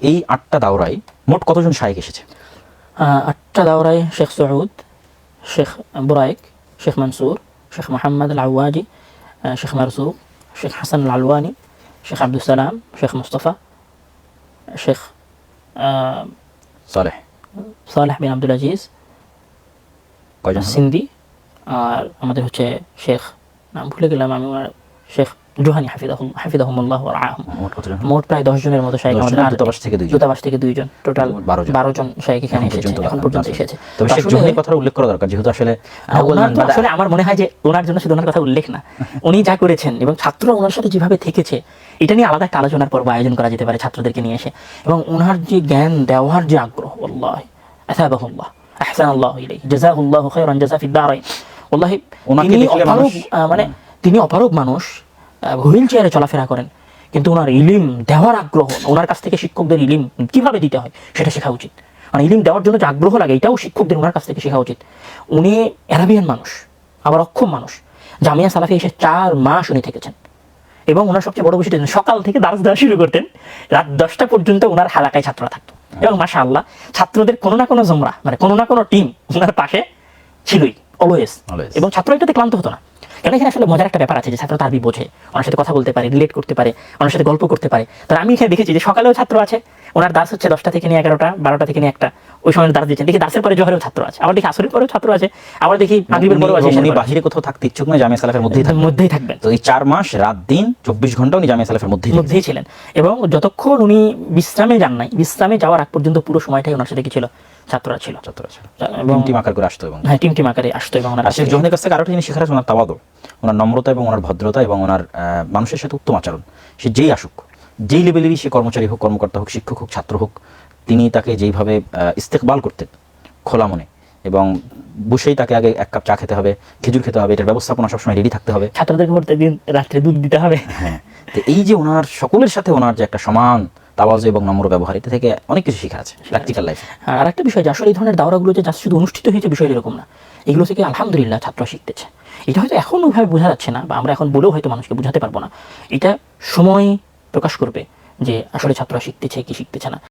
এই আটটা দাওরায় মোট কতজন শায়েক এসেছে আটটা দাওরায় শেখ সৌদ শেখ বুরাইক শেখ মনসুর শেখ মোহাম্মদ আল আওয়াজি শেখ মারসুক শেখ হাসান আল আলওয়ানি শেখ আব্দুল সালাম শেখ মুস্তফা শেখ সালেহ সালেহ বিন আব্দুল আজিজ? সিন্ধি আর আমাদের হচ্ছে শেখ নাম ভুলে গেলাম আমি শেখ জোহানি হাফিদাহুম হাফিদাহুমুল্লাহ ওয়া রাআহুম। মোট প্রায় দশ জনের মতো 10 আমাদের দূতাবাস থেকে দুইজন। দূতাবাস থেকে দুইজন। টোটাল 12 জন। এখানে এসেছে। এখন পর্যন্ত এসেছে। তবে শেখ কথা উল্লেখ করা দরকার যেহেতু আসলে আউয়াল আসলে আমার মনে হয় যে ওনার জন্য শুধু ওনার কথা উল্লেখ না। উনি যা করেছেন এবং ছাত্ররা ওনার সাথে যেভাবে থেকেছে এটা নিয়ে আলাদা একটা আলোচনার পর্ব আয়োজন করা যেতে পারে ছাত্রদেরকে নিয়ে এসে। এবং ওনার যে জ্ঞান দেওয়ার যে আগ্রহ আল্লাহ আসাবাহুল্লাহ আহসান আল্লাহ ইলাইহি জাযাহুল্লাহু খায়রান জাযা ফিদ দারাইন। ওয়াল্লাহি ওনাকে তিনি মানুষ- মানে তিনি অপারগ মানুষ হুইল চেয়ারে চলাফেরা করেন। কিন্তু ওনার ইলিম দেওয়ার আগ্রহ ওনার কাছ থেকে শিক্ষকদের ইলিম কীভাবে দিতে হয় সেটা শেখা উচিত। মানে ইলিম দেওয়ার জন্য যে আগ্রহ লাগে এটাও শিক্ষকদের ওনার কাছ থেকে শেখা উচিত। উনি অ্যারাবিয়ান মানুষ আবার অক্ষম মানুষ। জামিয়া সালাফি এসে চার মাস উনি থেকেছেন। এবং ওনার সবচেয়ে বড় বিষয়টা সকাল থেকে দাস দেওয়া শুরু করতেন রাত দশটা পর্যন্ত ওনার হালাকায় ছাত্ররা থাকতো। এবং মাসা আল্লাহ ছাত্রদের কোনো না কোনো জমরা মানে কোনো না কোনো টিম ওনার পাশে ছিলই অলওয়েজ এবং ছাত্র এটাতে ক্লান্ত হতো না। কারণ এখানে আসলে মজার একটা ব্যাপার আছে যে ছাত্র তারবি বোঝে, ওনার সাথে কথা বলতে পারে রিলেট করতে পারে, ওনার সাথে গল্প করতে পারে। তার আমি এখানে দেখেছি যে সকালেও ছাত্র আছে, ওনার দাস হচ্ছে দশটা থেকে নিয়ে এগারোটা, বারোটা থেকে নিয়ে একটা। ওই সময় দাস দিচ্ছেন। দেখি দাসের পরে জোহরেও ছাত্র আছে। আবার দেখি আসরের পরেও ছাত্র আছে। আবার দেখি মাগরিবের পরেও আছে উনি-। বাহিরে কোথাও থাকতে ইচ্ছুক নয় জামিয়া সালাফের মধ্যেই থাকবেন মধ্যেই থাকবেন। তো এই চার মাস রাত দিন চব্বিশ ঘণ্টা উনি জামিয়া সালাফের মধ্যেই মধ্যেই ছিলেন। এবং যতক্ষণ উনি বিশ্রামে যান নাই বিশ্রামে যাওয়ার আগ পর্যন্ত পুরো সময়টাই ওনার সাথে কি ছিল? ছাত্ররা ছিল। ছাত্ররা ছিল। এবং টিম আকার করে আসতো এবং হ্যাঁ টিম টিম আকারে আসতো এবং ওনার আর জোহনের কাছ থেকে আরও জিনিস শেখার আছে ওনার তাওয়াদু। ওনার নম্রতা এবং ওনার ভদ্রতা এবং ওনার মানুষের সাথে উত্তম আচরণ। সে যেই আসুক। যেই লেভেলেরই সে কর্মচারী হোক কর্মকর্তা হোক শিক্ষক হোক ছাত্র হোক তিনি তাকে যেইভাবে ইস্তেকবাল করতেন খোলা মনে এবং বসেই তাকে আগে এক কাপ চা খেতে হবে খেজুর খেতে হবে এটার ব্যবস্থাপনা সবসময় রেডি থাকতে হবে। ছাত্রদেরকে প্রত্যেকদিন রাত্রে দুধ দিতে হবে। হ্যাঁ তো এই যে ওনার সকলের সাথে ওনার যে একটা সমান তাওয়াজু এবং নম্র ব্যবহার এটা থেকে অনেক কিছু শেখা আছে প্র্যাকটিক্যাল লাইফে আর আরেকটা বিষয় যে আসলে এই ধরনের দাওরাগুলো যে just শুধু অনুষ্ঠিত হয়েছে বিষয় এরকম না এগুলো থেকে আলহামদুলিল্লাহ ছাত্র শিখতেছে। এটা হয়তো এখন ওইভাবে বোঝা যাচ্ছে না বা আমরা এখন বলেও হয়তো মানুষকে বোঝাতে পারব না। এটা সময় প্রকাশ করবে যে আসলে ছাত্ররা শিখতেছে কি শিখতেছে না।